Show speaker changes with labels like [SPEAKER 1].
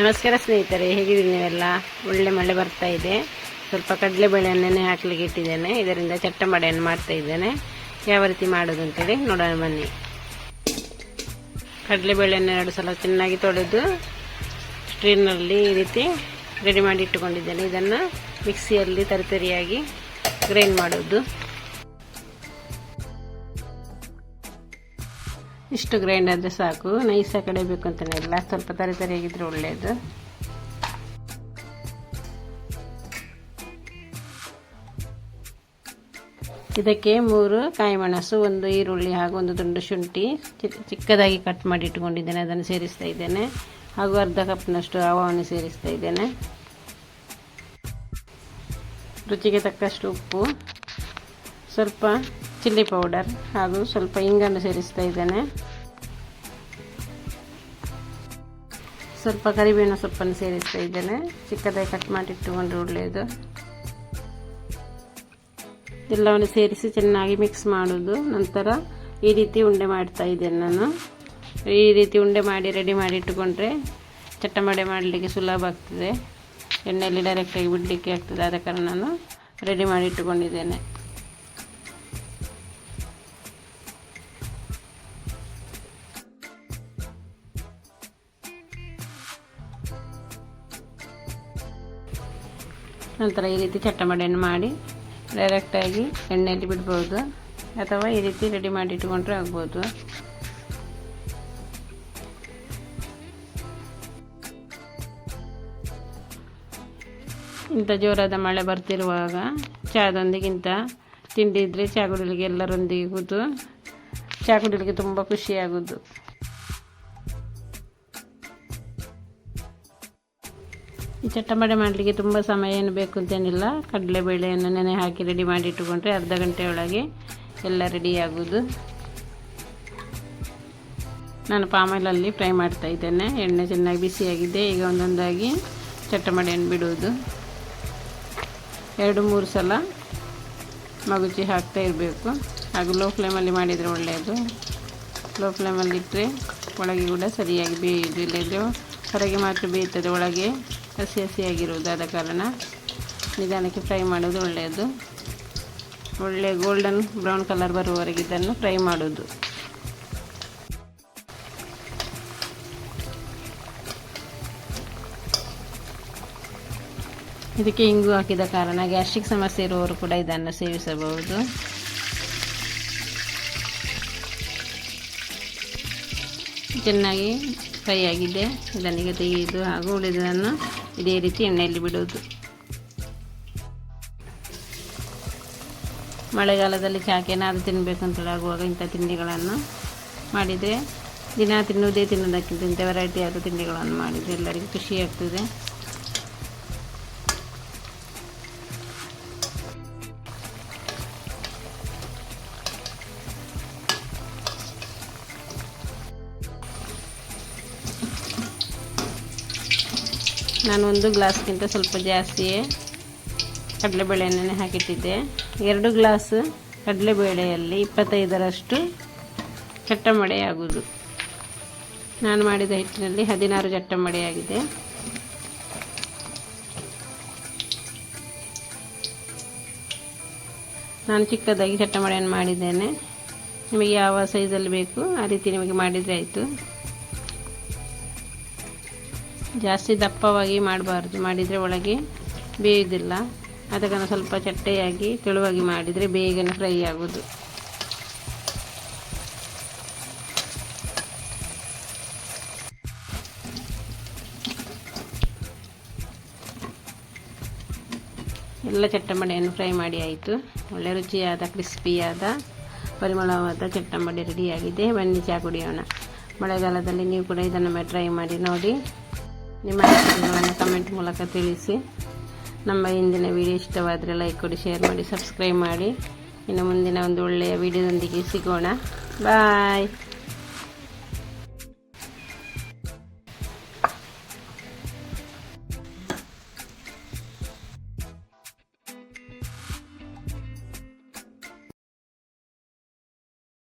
[SPEAKER 1] ನಮಸ್ಕಾರ ಸ್ನೇಹಿತರೆ, ಹೇಗಿದ್ದೀರಿ ನೀವೆಲ್ಲ? ಒಳ್ಳೆ ಮಳೆ ಬರ್ತಾ ಇದೆ. ಸ್ವಲ್ಪ ಕಡಲೆಬೇಳೆಯನ್ನು ನೆನೆ ಹಾಕ್ಲಿಕ್ಕೆ ಇಟ್ಟಿದ್ದೇನೆ. ಇದರಿಂದ ಚಟ್ಟಂಬಡೆಯನ್ನು ಮಾಡ್ತಾ ಇದ್ದೇನೆ. ಯಾವ ರೀತಿ ಮಾಡೋದು ಅಂತೇಳಿ ನೋಡೋಣ, ಬನ್ನಿ. ಕಡಲೆಬೇಳೆಯನ್ನು ಎರಡು ಸಲ ಚೆನ್ನಾಗಿ ತೊಳೆದು ಸ್ಟ್ರೀನಲ್ಲಿ ಈ ರೀತಿ ರೆಡಿ ಮಾಡಿ ಇಟ್ಟುಕೊಂಡಿದ್ದೇನೆ. ಇದನ್ನು ಮಿಕ್ಸಿಯಲ್ಲಿ ತರಿತರಿಯಾಗಿ ಗ್ರೈಂಡ್ ಮಾಡೋದು. ಇಷ್ಟು ಗ್ರೈಂಡ್ ಆದರೆ ಸಾಕು. ನೈಸ ಕಡೆ ಬೇಕು ಅಂತಲೇ ಇಲ್ಲ. ಸ್ವಲ್ಪ ತರಿ ತರಿಯಾಗಿದ್ರೆ ಒಳ್ಳೆಯದು ಇದಕ್ಕೆ ಮೂರು ಕಾಯಿ ಮೆಣಸು, ಒಂದು ಈರುಳ್ಳಿ ಹಾಗೂ ಒಂದು ತುಂಡು ಶುಂಠಿ ಚಿಕ್ಕದಾಗಿ ಕಟ್ ಮಾಡಿ ಇಟ್ಕೊಂಡಿದ್ದೇನೆ. ಅದನ್ನು ಸೇರಿಸ್ತಾ ಇದ್ದೇನೆ. ಹಾಗೂ ಅರ್ಧ ಕಪ್ನಷ್ಟು ಆವಾವನ್ನು ಸೇರಿಸ್ತಾ ಇದ್ದೇನೆ. ರುಚಿಗೆ ತಕ್ಕಷ್ಟು ಉಪ್ಪು. ಸ್ವಲ್ಪ ಚಿಲ್ಲಿ ಪೌಡರ್. ಹಾಗೂ ಸ್ವಲ್ಪ ಇಂಗನ್ನು ಸೇರಿಸ್ತಾ ಇದ್ದೇನೆ. ಸ್ವಲ್ಪ ಕರಿಬೇವಿನ ಸೊಪ್ಪನ್ನು ಸೇರಿಸ್ತಾ ಇದ್ದೇನೆ. ಚಿಕ್ಕದಾಗಿ ಕಟ್ ಮಾಡಿ ಒಳ್ಳೆಯದು. ಎಲ್ಲವನ್ನು ಸೇರಿಸಿ ಚೆನ್ನಾಗಿ ಮಿಕ್ಸ್ ಮಾಡೋದು. ನಂತರ ಈ ರೀತಿ ಉಂಡೆ ಮಾಡ್ತಾ ಇದ್ದೇನೆ ನಾನು. ಈ ರೀತಿ ಉಂಡೆ ಮಾಡಿ ರೆಡಿ ಮಾಡಿ ಇಟ್ಟುಕೊಂಡ್ರೆ ಚಟ್ಟಂಬಡೆ ಮಾಡಲಿಕ್ಕೆ ಸುಲಭ ಆಗ್ತದೆ. ಎಣ್ಣೆಯಲ್ಲಿ ಡೈರೆಕ್ಟಾಗಿ ಬಿಡಲಿಕ್ಕೆ ಆಗ್ತದೆ. ಆದ ಕಾರಣ ನಾನು ರೆಡಿ ಮಾಡಿ ಇಟ್ಟುಕೊಂಡಿದ್ದೇನೆ. ನಂತರ ಈ ರೀತಿ ಚಟ್ಟಂಬಡೆಯನ್ನು ಮಾಡಿ ಡೈರೆಕ್ಟಾಗಿ ಎಣ್ಣೆಯಲ್ಲಿ ಬಿಡ್ಬೋದು ಅಥವಾ ಈ ರೀತಿ ರೆಡಿ ಮಾಡಿ ಇಟ್ಕೊಂಡ್ರೆ ಆಗ್ಬೋದು. ಇಂಥ ಜೋರಾದ ಮಳೆ ಬರ್ತಿರುವಾಗ ಚಹದೊಂದಿಗಿಂತ ತಿಂಡಿ ಇದ್ದರೆ ಚಹಾ ಎಲ್ಲರೊಂದಿಗೆ ಕೂತು ಚಹಾ ತುಂಬ ಖುಷಿಯಾಗೋದು ಚಟ್ಟಂಬಡೆ ಮಾಡಲಿಕ್ಕೆ ತುಂಬ ಸಮಯ ಏನು ಬೇಕು ಅಂತೇನಿಲ್ಲ. ಕಡಲೆಬೇಳೆಯನ್ನು ನೆನೆ ಹಾಕಿ ರೆಡಿ ಮಾಡಿ ಇಟ್ಟುಕೊಂಡ್ರೆ ಅರ್ಧ ಒಳಗೆ ಎಲ್ಲ ರೆಡಿ ಆಗೋದು ನಾನು ಪಾಮೈಲಲ್ಲಿ ಫ್ರೈ ಮಾಡ್ತಾ ಇದ್ದೇನೆ. ಎಣ್ಣೆ ಚೆನ್ನಾಗಿ ಬಿಸಿಯಾಗಿದೆ. ಈಗ ಒಂದೊಂದಾಗಿ ಚಟ್ಟಂಬಡೆಯನ್ನು ಬಿಡುವುದು. ಎರಡು, ಮೂರು ಸಲ ಮಗುಚಿ ಹಾಕ್ತಾ ಇರಬೇಕು. ಹಾಗೂ ಲೋ ಫ್ಲೇಮಲ್ಲಿ ಮಾಡಿದರೆ ಒಳ್ಳೆಯದು. ಲೋ ಫ್ಲೇಮಲ್ಲಿ ಇಟ್ಟರೆ ಒಳಗೆ ಕೂಡ ಸರಿಯಾಗಿ ಬೇಯುವುದು. ಇಲ್ಲದಿದ್ದರೆ ಹೊರಗೆ ಮಾತ್ರ ಬೇಯುತ್ತದೆ ಒಳಗೆ. ಹಸಿ ಹಸಿಯಾಗಿರುವುದಾದ ಕಾರಣ ನಿಧಾನಕ್ಕೆ ಫ್ರೈ ಮಾಡೋದು ಒಳ್ಳೆಯದು. ಒಳ್ಳೆ ಗೋಲ್ಡನ್ ಬ್ರೌನ್ ಕಲರ್ ಬರುವವರೆಗೆ ಇದನ್ನು ಫ್ರೈ ಮಾಡೋದು ಇದಕ್ಕೆ ಇಂಗು ಹಾಕಿದ ಕಾರಣ ಗ್ಯಾಸ್ಟ್ರಿಕ್ ಸಮಸ್ಯೆ ಇರುವವರು ಕೂಡ ಇದನ್ನು ಸೇವಿಸಬಹುದು. ಚೆನ್ನಾಗಿ ಫ್ರೈ ಆಗಿದೆ ಇದನ್ನೀಗ ತೆಗೆಯೋದು ಹಾಗೂ ಉಳಿದದನ್ನು ಇದೇ ರೀತಿ ಎಣ್ಣೆಯಲ್ಲಿ ಬಿಡುವುದು. ಮಳೆಗಾಲದಲ್ಲಿ ಚಾಕೇನಾದರೂ ತಿನ್ನಬೇಕು ಅಂತೇಳಿ ಆಗುವಾಗ ಇಂಥ ತಿಂಡಿಗಳನ್ನು ಮಾಡಿದರೆ ದಿನ ತಿನ್ನುವುದೇ ತಿನ್ನೋದಕ್ಕಿಂತ ಇಂಥ ವೆರೈಟಿ ತಿಂಡಿಗಳನ್ನು ಮಾಡಿದರೆ ಎಲ್ಲರಿಗೂ ಖುಷಿ ನಾನು ಒಂದು ಗ್ಲಾಸ್ಗಿಂತ ಸ್ವಲ್ಪ ಜಾಸ್ತಿಯೇ ಕಡಲೆಬೇಳೆಯನ್ನು ಹಾಕಿಟ್ಟಿದ್ದೆ. ಎರಡು ಗ್ಲಾಸ್ ಕಡಲೆಬೇಳೆಯಲ್ಲಿ ಇಪ್ಪತ್ತೈದರಷ್ಟು ಚಟ್ಟಮಡೆಯಾಗುವುದು ನಾನು ಮಾಡಿದ ಹಿಟ್ಟಿನಲ್ಲಿ ಹದಿನಾರು ಚಟ್ಟಂಬಡೆಯಾಗಿದೆ ನಾನು ಚಿಕ್ಕದಾಗಿ ಚಟ್ಟಂಬಡೆಯನ್ನು ಮಾಡಿದ್ದೇನೆ. ನಿಮಗೆ ಯಾವ ಸೈಜಲ್ಲಿ ಬೇಕು, ಆ ರೀತಿ ನಿಮಗೆ ಮಾಡಿದರೆ ಆಯಿತು. ಜಾಸ್ತಿ ದಪ್ಪವಾಗಿ ಮಾಡಬಾರ್ದು, ಮಾಡಿದರೆ ಒಳಗೆ ಬೇಯೋದಿಲ್ಲ ಅದಕ್ಕನ್ನು ಸ್ವಲ್ಪ ಚಟ್ಟೆಯಾಗಿ ತೆಳುವಾಗಿ ಮಾಡಿದರೆ ಬೇಗನೆ ಫ್ರೈ ಆಗೋದು ಎಲ್ಲ ಚಟ್ಟಂಬಡೆಯನ್ನು ಫ್ರೈ ಮಾಡಿ ಆಯಿತು. ಒಳ್ಳೆ ರುಚಿಯಾದ, ಕ್ರಿಸ್ಪಿಯಾದ, ಪರಿಮಳವಾದ ಚಟ್ಟಂಬಡೆ ರೆಡಿಯಾಗಿದೆ. ಬನ್ನಿ ಚಾ ಕುಡಿಯೋಣ. ಮಳೆಗಾಲದಲ್ಲಿ ನೀವು ಕೂಡ ಇದನ್ನು ಟ್ರೈ ಮಾಡಿ ನೋಡಿ. ನಿಮ್ಮ ಅನಿಸಿಕೆಗಳನ್ನು ಕಮೆಂಟ್ ಮೂಲಕ ತಿಳಿಸಿ. ನಮ್ಮ ಇಂದಿನ ವಿಡಿಯೋ ಇಷ್ಟವಾದರೆ ಲೈಕ್ ಕೊಡಿ ಶೇರ್ ಮಾಡಿ ಸಬ್ಸ್ಕ್ರೈಬ್ ಮಾಡಿ. ಇನ್ನು ಮುಂದಿನ ಒಂದು ಒಳ್ಳೆಯ ವಿಡಿಯೋದೊಂದಿಗೆ ಸಿಗೋಣ. ಬಾಯ್